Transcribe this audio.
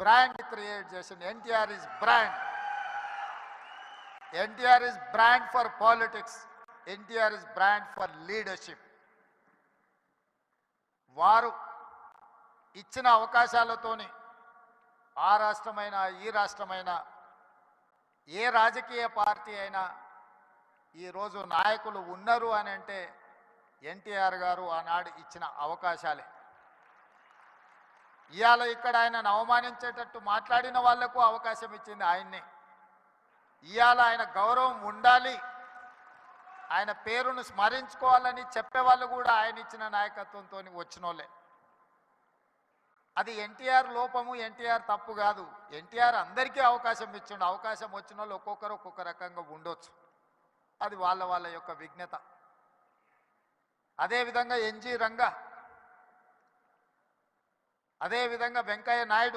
Brand create చేసింది NTR is brand NTR is brand for politics NTR is brand for leadership వారు ఇచ్చిన అవకాశాలతోని ఆ రాష్ట్రమైనా ఈ రాష్ట్రమైనా ఏ రాజకీయ పార్టీ అయినా ఈరోజు నాయకులు ఉన్నారు అని అంటే ఎన్టీఆర్ గారు ఆనాడు ఇచ్చిన అవకాశాలే. ఇవాళ ఇక్కడ ఆయనను అవమానించేటట్టు మాట్లాడిన వాళ్ళకు అవకాశం ఇచ్చింది ఆయన్నే. ఇవాళ ఆయన గౌరవం ఉండాలి. ఆయన పేరును స్మరించుకోవాలని చెప్పేవాళ్ళు కూడా ఆయన ఇచ్చిన నాయకత్వంతో వచ్చినోళ్ళే. అది ఎన్టీఆర్ లోపము ఎన్టీఆర్ తప్పు కాదు. ఎన్టీఆర్ అందరికీ అవకాశం ఇచ్చిండు. అవకాశం వచ్చిన వాళ్ళు ఒక్కొక్కరు ఒక్కొక్క రకంగా ఉండొచ్చు. అది వాళ్ళ వాళ్ళ యొక్క విజ్ఞత. అదేవిధంగా ఎన్జి రంగా అదేవిధంగా వెంకయ్య నాయుడు